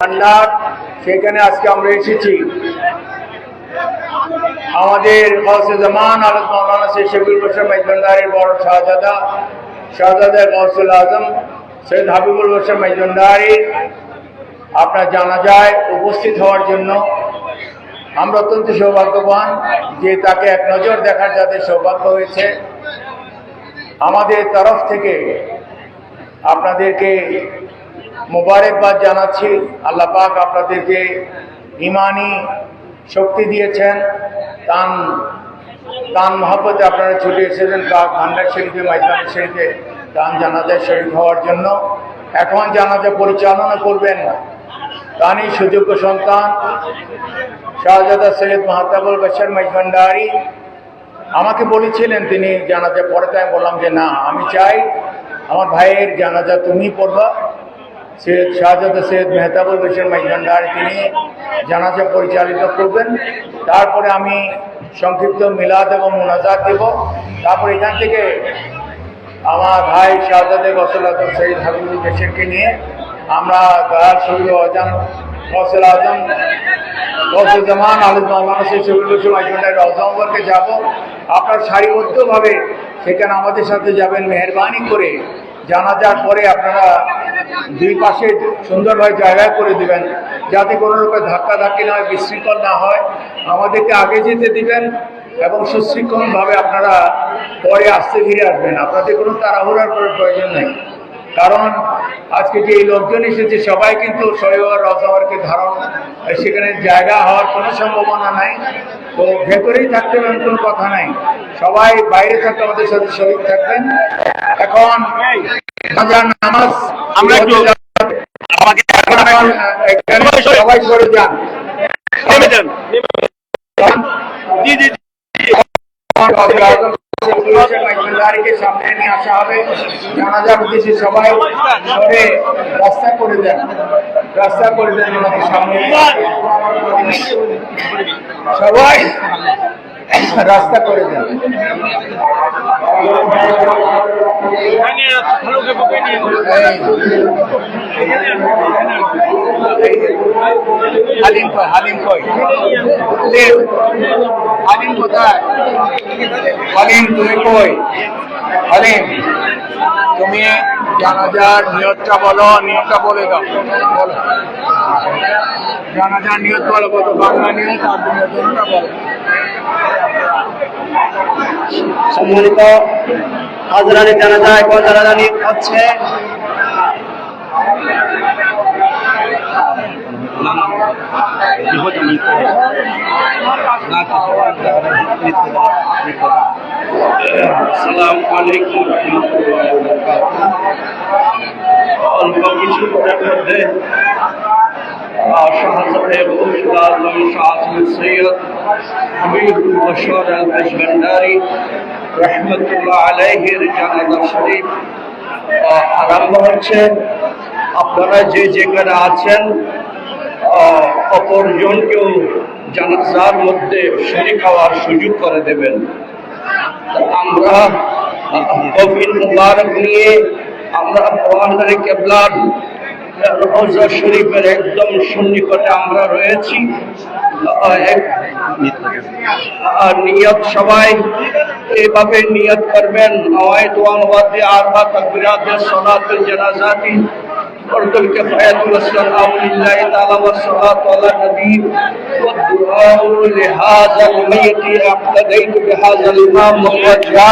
ভান্ডার সেখানে আজকে আমরা এসেছি। আমাদের জামান আলত মৌলানা শেখ শফিউল বসর মেজবান্ডারের বড় শাহজাদা শাহজাদা গৌসুল আজম, সৈয়দ হাবিবুল বসর মেজবান্ডারি আপনার জানা যায়, উপস্থিত হওয়ার জন্য আমরা অত্যন্ত সৌভাগ্যবান যে তাকে এক নজর দেখার যাদের সৌভাগ্য হয়েছে। আমাদের তরফ থেকে আপনাদেরকে মোবারকবাদ জানাচ্ছি। আল্লাহ পাক আপনাদেরকে ইমানি শক্তি দিয়েছেন। তান তান মহাব্বতে আপনারা ছুটে এসেছেন কাক ভান্ডার শরীফে মাইদান শরীফে তান জানাজার শরীফ হওয়ার জন্য। এখন জানাজা পরিচালনা করবেন তারই সুযোগ্য সন্তান শাহজাদা সৈয়দ মাহতাবুল বশর মাইজভান্ডারি আমাকে বলেছিলেন তিনি জানাজা পরে তাই বললাম যে না, আমি চাই আমার ভাইয়ের জানাজা তুমি পড়বা। সৈয়দ শাহজাদা সৈয়দ মেহতাবুল বশর মাইজভান্ডারি তিনি জানাজা পরিচালিত করবেন। তারপরে আমি সংক্ষিপ্ত মিলাদ এবং মোনাজাত দেব। তারপর এখান থেকে আমার ভাই শাহজাদে গসল আজম সৈয়দ হাবিবুল বেশরকে নিয়ে আমরা দয়াল শহীদ আজম গসল আজম গসল জামান আলিদ মৌলানা সেই শহীদুল ইসলাম আজমানের রজমবরকে যাব। আপনার সারিবদ্ধভাবে সেখানে আমাদের সাথে যাবেন, মেহরবানি করে জানাজার পরে আপনারা দুই পাশে সুন্দরভাবে জায়গা করে দিবেন, যাতে কোনো রকম ধাক্কাধাক্কি না হয়, বিশৃঙ্খল না হয়। আমাদেরকে আগে যেতে দিবেন এবং সুশৃঙ্খলভাবে আপনারা পরে আসতে ফিরে আসবেন। আপনাদের কোনো তাড়াহুড়ার করে প্রয়োজন নেই। কারণ আজকে যে এই লোকজন এসেছে, সবাই কিন্তু শৈবর রসহরকে ধারণ সেখানে জায়গা হওয়ার কোনো সম্ভাবনা নাই। তো ভেতরেই থাকতে পারেন কোনো কথা নাই। সবাই বাইরে থাকতে আমাদের সাথে শরীর থাকবেন। এখন নামাজ আমরা একটু সবাই সরে যান। জি জি জি। সামনে নিয়ে আসা হবে। জানাজার উদ্দেশ্যে সবাই রাস্তা করে দেন। রাস্তা করে দেন সামনে। সবাই। রাস্তা করে দেন। হালিম কই হালিম কই হালিম কোথায়? হালিম, তুমি কই? হালিম, তুমি জানাজার নিয়তটা বলো, নিয়তটা বলে দাও। বলো। জানাজার নিয়ত বলো কত বাংলা নিয়ত আর নিয়ত বলো। সম্মানিত হাজরানি জানাজা এখন জানাজানি হচ্ছে। আসসালামু অল্প কিছু বশর আল আজবান্ডারি রহমতুল্লাহ আলাইহির জানাজা শরীফ আহ, আরম্ভ হচ্ছে আপনারা যে যেখানে আছেন অপরজনকেও জানাজার মধ্যে শরীক হওয়ার সুযোগ করে দেবেন আমরা মুবারক নিয়ে আমরা কেবলার রওজা শরীফের একদম সন্নিকটে আমরা রয়েছি আহ, এক- আর নিয়ত সবাই এভাবে নিয়ত করবেন নওয়ায় তোয়ান ওয়াদে আরবা তাকবিরাতে সালাতুল জানাজাতি فرض الكفاية والصلاة لله تعالى والصلاة على النبي والدعاء لهذا الميت اقتديت بهذا الإمام موجها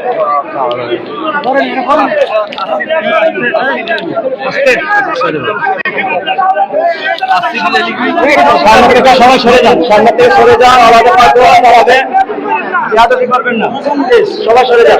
সবাই সরে যান। সামনে থেকে সরে যান আমাদের পাশে আমাদের করবেন না সবাই সরে যান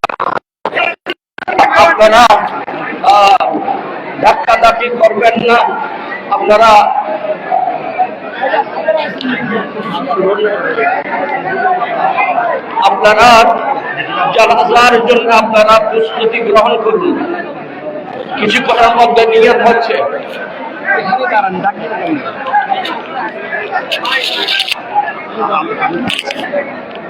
আপনারা ধাক্কাধাক্কি করবেন না। আপনারা আপনারা জানাজার জন্য আপনারা প্রস্তুতি গ্রহণ করুন। কিছু কিছুক্ষণের মধ্যে নিয়ত হচ্ছে।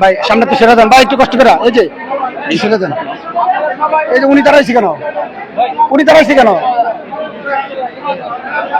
ভাই, সামনে তো সেরে দেন। ভাই, একটু কষ্ট করে। এই যে, সেরে দেন। এই যে উনি দাঁড়াইছি কেন? উনি দাঁড়াইছি কেন?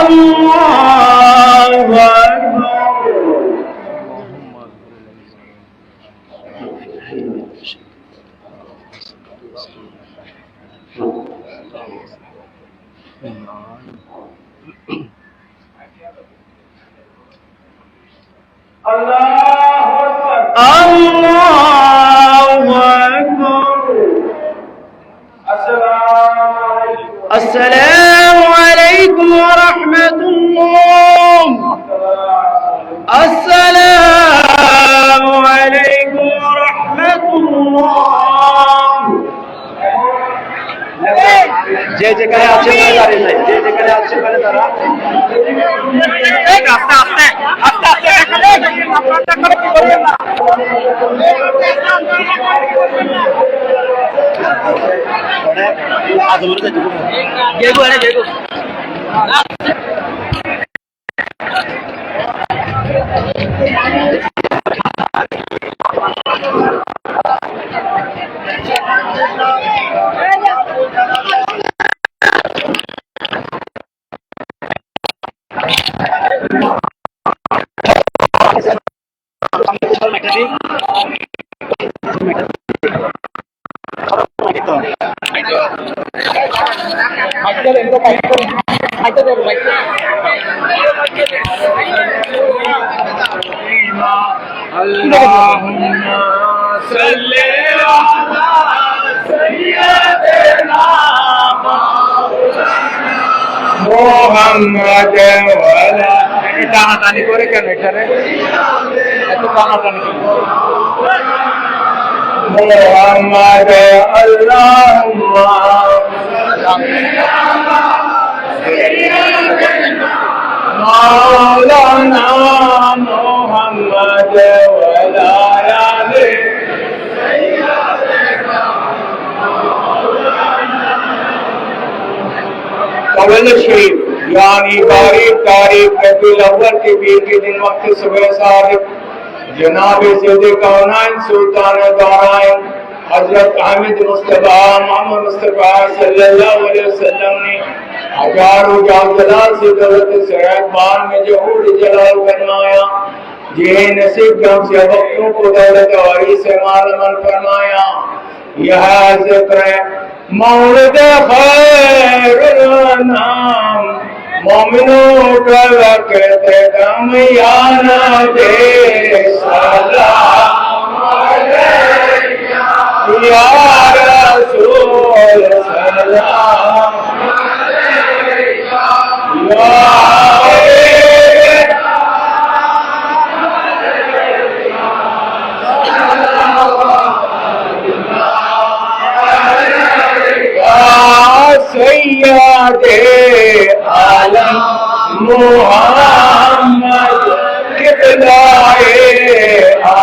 السلام ¡Ah, tú de. মোহাম্মদ টানাটানি করে কেন এখানে এত টানাটানি কেন মোহাম্মদ আল্লাহুম্মা شریف یعنی تاریخ تاریخ الاول کے کے دن وقت صبح جناب سید کونائن سلطان دارائن، حضرت حامد مصطفیٰ محمد مصطفیٰ صلی اللہ علیہ وسلم نے جلال سے بان میں جلال یہ نصیب کا ہم سے وقتوں کو دولت اور سے مال عمل فرمایا، یہ ذکر ہے مولد خیر نام مومنوں کا وقت دم یانا دے سلام علیہ یا رسول سلام علیہ یا রহমতে আলম মোহাম্মদ কিবলায়ে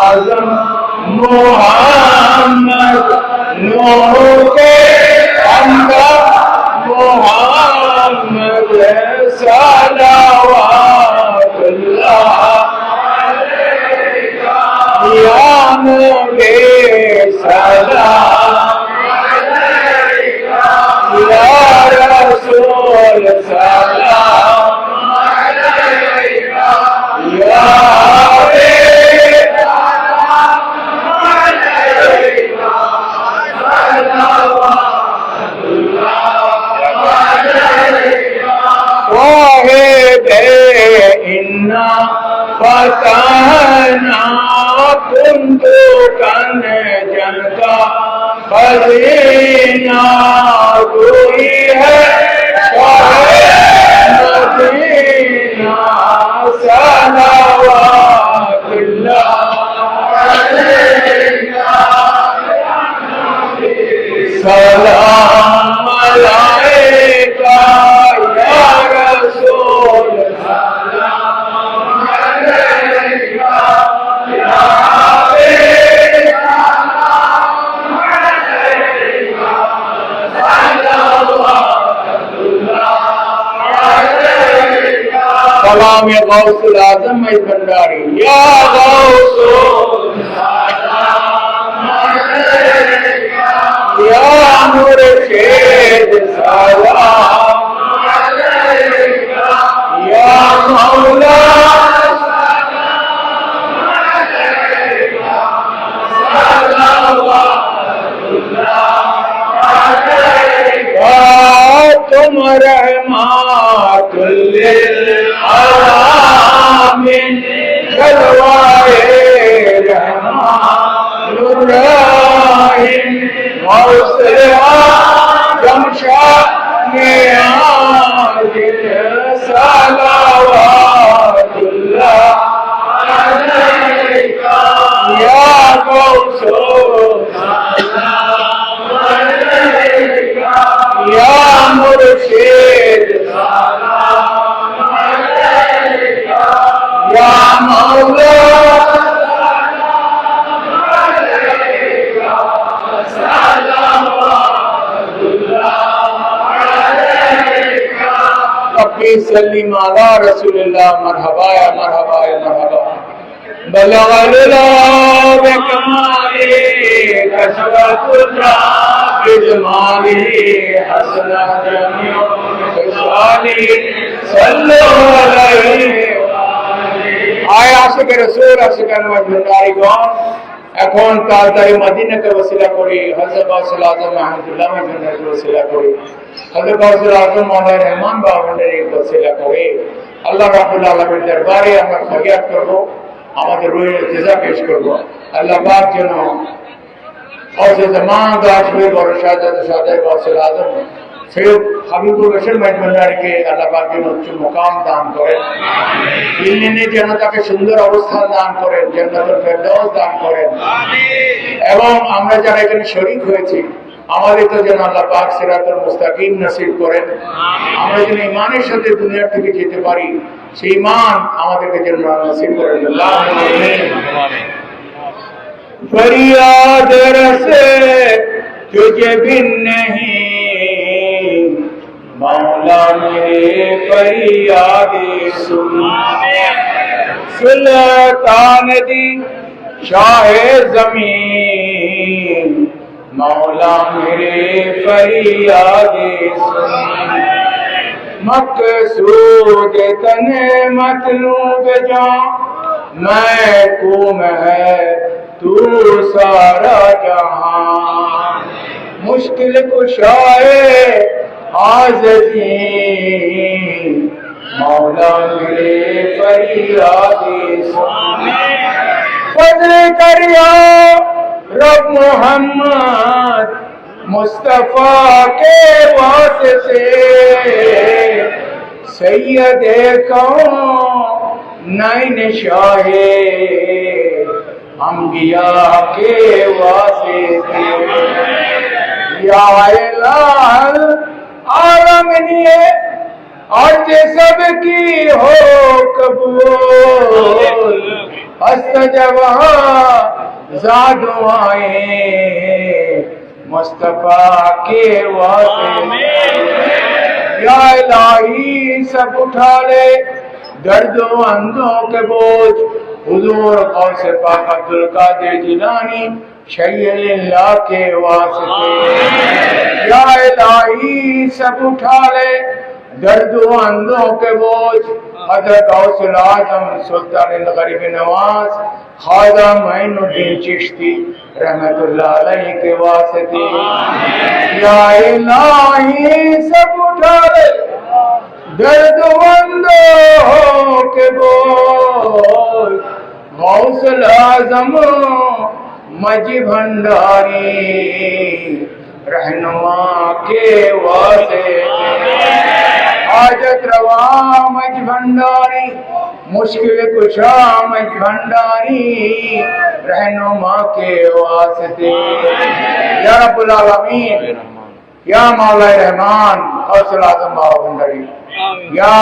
আজম মোহাম্মদ নূরকে আমরা মোহাম্মদ সালাওয়াতুল্লাহ کانا تم تو کن جن کا ہے مدینہ صلوات اللہ سلام اللہ سلام یا غوث العظم میں بنداری یا غوث یا نور شید سلام۔ یا مولا تم رحمات اللہ من جلوائه جمال الراهن ووصلها جمشى نياد صلوات الله عليك يا قوس سلام عليك يا مرشد سلم على رسول الله مرحبا يا مرحبا يا مرحبا بلغ لله بكماله كشف القدرة بجماله حسن جميع خصاله صلوا عليه আয় আশিক রসুল আশিক মজুদারিগণ এখন তাড়াতাড়ি মদিনাকে ওসিলা করি হজরত গৌসুল আজম আহমদুল্লাহ মজুদারকে ওসিলা করি হজরত গৌসুল আজম মৌলানা রহমান বাবুদের ওসিলা করি আল্লাহ রাবুল আলমের দরবারে আমরা ফরিয়াদ করব আমাদের রুহের তেজা পেশ করব আল্লাহ পাক যেন অসে জামান দাস হয়ে বড় শাহজাদ শাহজাদ গৌসুল আজম সৈয়দ হাবিবুর রশের মেজমান্ডারকে আল্লাহবাকের উচ্চ মোকাম দান করেন। দিল্লিনে যেন তাকে সুন্দর অবস্থান দান করেন, জান্নাতুল ফেরদৌস দান করেন। এবং আমরা যারা এখানে শরিক হয়েছি, আমাদের তো যেন আল্লাহ পাক সেরাতুল মুস্তাকিম নসিব করেন। আমরা যেন ইমানের সাথে দুনিয়ার থেকে যেতে পারি, সেই মান আমাদেরকে যেন নসিব করেন। ফরিয়াদ রসে তুঝে ভিন্ন नहीं مولا میرے فریادی سن۔ سلطان دی شاہ زمین۔ مولا میرے فریادی سن۔ مقصود تن مطلوب جاں۔ میں کم ہے تو سارا جہاں۔ مشکل کشائے سکیں مولا میرے فضل کریا رب محمد مصطفیٰ کے بات سے سید کون نئی شاہ انبیاء کے واسطے۔ یا الہ عالم لیے اور جسب کی ہو قبول۔ ہست جب ہاں زادو آئے مصطفیٰ کے واسطے۔ یا الہی سب اٹھا لے۔ درد و اندوں کے بوجھ۔ حضور قوس پاک عبدالقادر القادر شیل اللہ کے واسطے۔ یا الہی سب اٹھا لے۔ درد و اندوں کے بوجھ۔ حضرت غوث العظم سلطان الغریب نواز، خواجہ معین الدین چشتی رحمت اللہ علیہ کے واسطے۔ یا الہی سب اٹھا لے۔ درد و اندوں کے بوجھ۔ غوث العظم مجی بھنڈاری رہنما کے واسے آجت روا مجی بھنڈاری مشکل کشا مجی بھنڈاری رہنما کے واسطے یا رب العالمین یا مولا رحمان اور سلاسم بابا بھنڈاری یا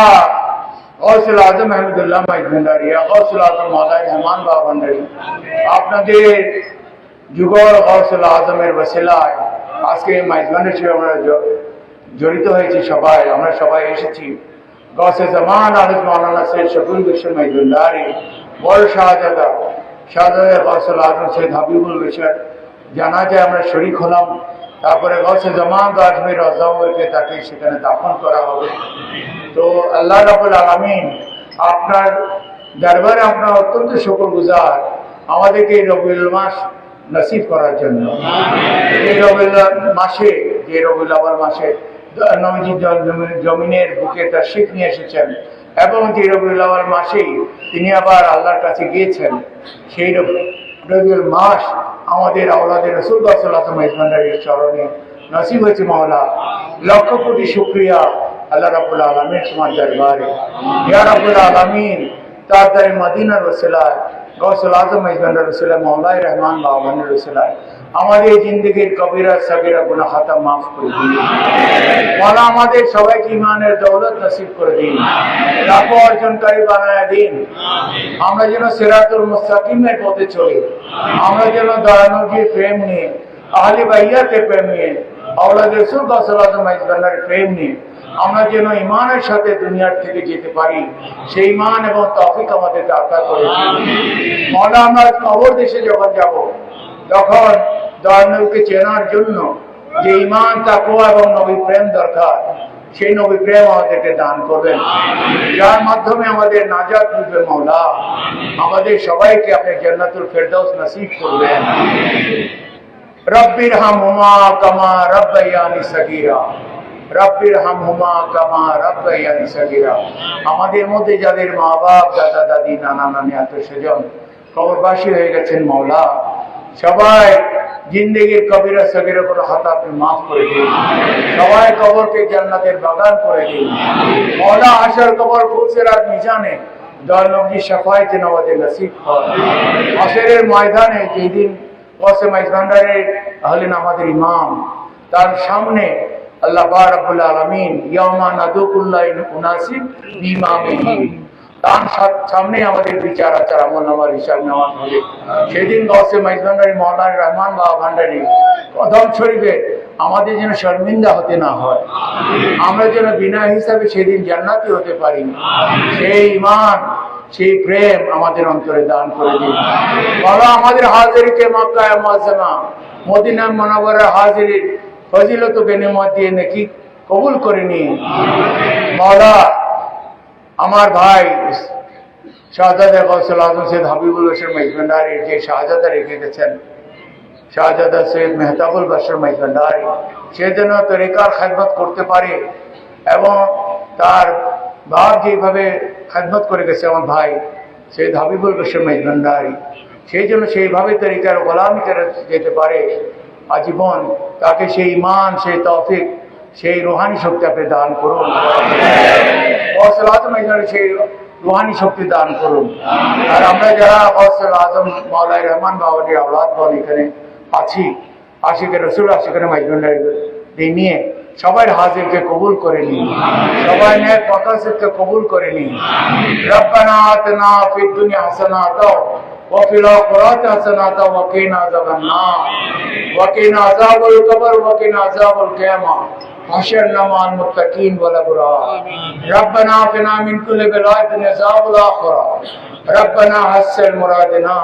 গৌসুল আজম আহমদুল্লাহ মাইজভান্ডারি গৌসুল আজম মালাই রহমান বাবা ভান্ডারি আপনাদের যুগল গৌসুল আজমের বসিলায় আজকে মাইজভান্ডার হিসেবে আমরা জড়িত হয়েছি সবাই আমরা সবাই এসেছি গৌসে জামান আলজ মৌলানা সৈয়দ শফিউল বিশ্বর মাইজভান্ডারি বড় শাহজাদা শাহজাদা গৌসুল আজম সৈয়দ হাবিবুল বিশ্বর জানা যায় আমরা শরিক হলাম তারপরে গৌসে জামান আজমের রজাউরকে তাকে সেখানে দাফন করা হবে। তো আল্লাহ রাবুল আলমিন আপনার দরবারে আপনার অত্যন্ত শুকর গুজার আমাদেরকে এই রবিউল মাস নসিব করার জন্য। এই রবিউল মাসে, যে রবিউল আওয়াল মাসে জমিনের বুকে তার শিখ নিয়ে এসেছেন এবং যে রবিউল আবার মাসেই তিনি আবার আল্লাহর কাছে গিয়েছেন, সেই রবি- রবিউল মাস আমাদের আওলাদের রসুল সাল্লাহ ইসমানের চরণে নসিব হয়েছে মাওলা, লক্ষ কোটি শুক্রিয়া আল্লাহ রাবুল আলমীর তোমার দরবারে। ইয়া রাবুল আলমিন দারে মদিনার রসিলায় গৌসুল আজম ইসমানের রসিলা মাওলাই রহমান বাবানের রসিলায় আমাদের জিন্দগির কবিরা, সবিরা গুনা খাতা মাফ করে দিন। মালা আমাদের সবাইকে ইমানের দৌলত নসিব করে দিন। লাভ অর্জনকারী বানায় দিন। আমরা যেন সিরাতুল মুস্তাকিমের পথে চলি। আমরা যেন দয়ানবীর প্রেম নিয়ে, আহলে বাইয়াতে প্রেম নিয়ে আওলাদের সুলতান সাল্লামের প্রেম নিয়ে আমরা যেন ইমানের সাথে দুনিয়ার থেকে যেতে পারি। সেই ইমান এবং তফিক আমাদের আশা করে মনে আমরা কবর দেশে যখন যাব তখন দয়ানবীকে চেনার জন্য যে ইমান তাকুয়া এবং নবী প্রেম দরকার, সেই নবী প্রেম আমাদেরকে দান করবেন। যার মাধ্যমে আমাদের নাজাত মিলবে মৌলা আমাদের সবাইকে আপনি জান্নাতুল ফেরদৌস নসিব করবেন। রব্বির হাম হুমা কামা রব্বাইয়ানি সগীরা। রব্বির হাম হুমা কামা রব্বাইয়ানি সগীরা। আমাদের মধ্যে যাদের মা বাপ দাদা দাদি নানা নানি আত্মীয় স্বজন কবরবাসী হয়ে গেছেন মাওলা সবাই জিন্দগির কবিরা সগিরা করে হাত আপনি মাফ করে দিন। সবাই কবরকে জান্নাতের বাগান করে দিন। মৌলা আসার কবর ফুলসের আর মিজানে। দল নবী সাফাইতে নওয়াজে নসিব হয়। আসরের ময়দানে যেদিন ওয়াসে মাইজভান্ডারে হলেন আমাদের ইমাম, তার সামনে আল্লাহ বারাবুল আলমিন ইয়ামা নাদুকুল্লাহ উনাসিব ইমামিহি তার সামনে আমাদের বিচার আচার আমল নামার হিসাব নেওয়া হবে। সেদিন গসে মাইজভান্ডারি মৌলান রহমান বাবা ভান্ডারি, কদম শরীফে আমাদের যেন শর্মিন্দা হতে না হয়। আমরা যেন বিনা হিসাবে সেদিন জান্নাতি হতে পারি। সেই ইমান, সেই প্রেম আমাদের অন্তরে দান করে দিন। বলো আমাদের হাজিরিকে মক্কায় মজমা মদিনা মনোবরের হাজিরির ফজিলত বেনিমত দিয়ে নাকি কবুল করে নিন। মৌলা আমার ভাই শাহজাদা গৌসল আজম সৈয়দ হাবিবুল হোসেন মহিজভান্ডারির যে শাহজাদা রেখে গেছেন, শাহজাদা সৈয়দ মেহতাবুল বাসর মহিজভান্ডারি সে যেন তরিকার খেদমত করতে পারে এবং তার বাপ যেভাবে খেদমত করে গেছে আমার ভাই সৈয়দ হাবিবুল বাসর মহিজভান্ডারি সেই জন্য সেইভাবে তরিকার গোলামি করে যেতে পারে, আজীবন তাকে সেই ইমান সেই তৌফিক সেই রোহানি শক্তি আপনি দান করুন। ফসল আজম সেই রোহানি শক্তি দান করুন। আর আমরা যারা ফসল আজম মাওলাই রহমান বাবাজি আওলাদ বল এখানে আছি আশিকে রসুল আশিকের মাইজুল্লাহ নিয়ে সবাই হাজিরকে কবুল করে নি সবাই ন্যায় প্রকাশকে কবুল করে নিন। রব্বানা আতনা ফিদ দুনিয়া হাসানাত ওয়া ফিল আখিরাত হাসানাত ওয়া কিনা আযাবান নার। ওয়া কিনা আযাবাল কবর ওয়া কিনা আযাবাল حشرنا مع المتقين والأبرار ربنا آتنا من كل بلاء عذاب الآخرة ربنا حسن مرادنا۔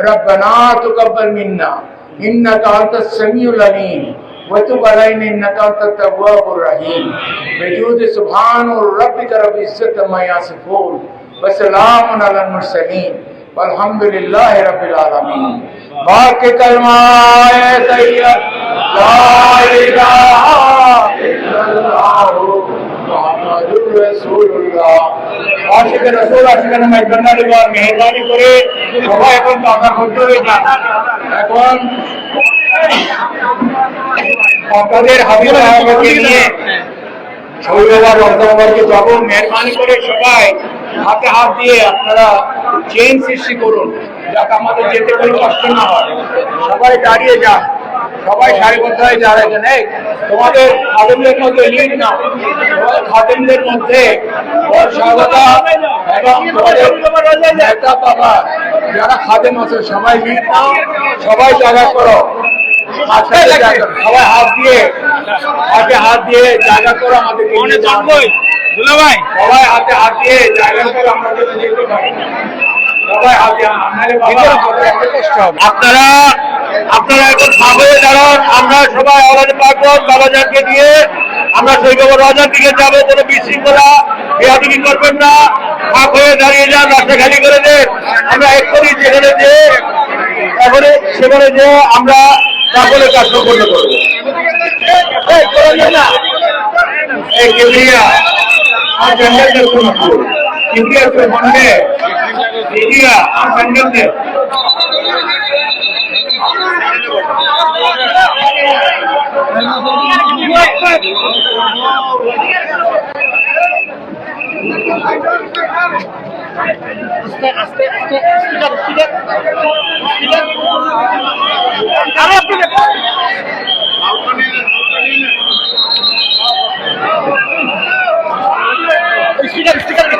ربنا تقبل منا۔ إنك أنت السميع العليم وتب علينا إنك أنت التواب الرحيم بجود سبحان ربك رب العزة ما يصفون وسلام على المرسلين والحمد لله رب العالمين باقي كلمة طيب لا إله মেহরবানি করে সবাই এখন টাকা করতে যান। এখন আপনাদের হাবিব নিয়ে যাব মেহরবানি করে সবাই হাতে হাত দিয়ে আপনারা চেন সৃষ্টি করুন, যাতে আমাদের যেতে কোনো কষ্ট না হয়। সবাই দাঁড়িয়ে যান। সবাই সারিবদ্ধ হয়ে দাঁড়াবেন এই তোমাদের খাদেমদের মধ্যে লিড না। তোমাদের খাদেমদের মধ্যে স্বাগতা এবং তোমাদের নেতা বাবা যারা খাদেম আছে সবাই লিড নাও সবাই জায়গা করো। সবাই হাত দিয়ে হাতে হাত দিয়ে জায়গা করো আমাদেরকে নিয়ে যাও। ভাই। সবাই হাতে হাত দিয়ে জায়গা করে যেন যেতে পারি। সবাই হাতে আমাদের আপনারা আপনারা এখন হয়ে দাঁড়ান, আমরা সবাই আওয়াজ পাকবন বাবাজানকে নিয়ে আমরা সৈকব রাজার দিকে যাব, কোনো বিশৃঙ্খলা বেহাদিকি করবেন না। ফাঁক হয়ে দাঁড়িয়ে যান, রাস্তা খালি করে দেন। আমরা এক্ষুনি সেখানে যে এখানে সেখানে যে আমরা সকলে কাজ সম্পন্ন করব। কেন্দ্রিয়া আর জঙ্গল দেখুন কেন্দ্রিয়া তো বন্ধে কেন্দ্রিয়া আর জঙ্গল Sticker, sticker, sticker.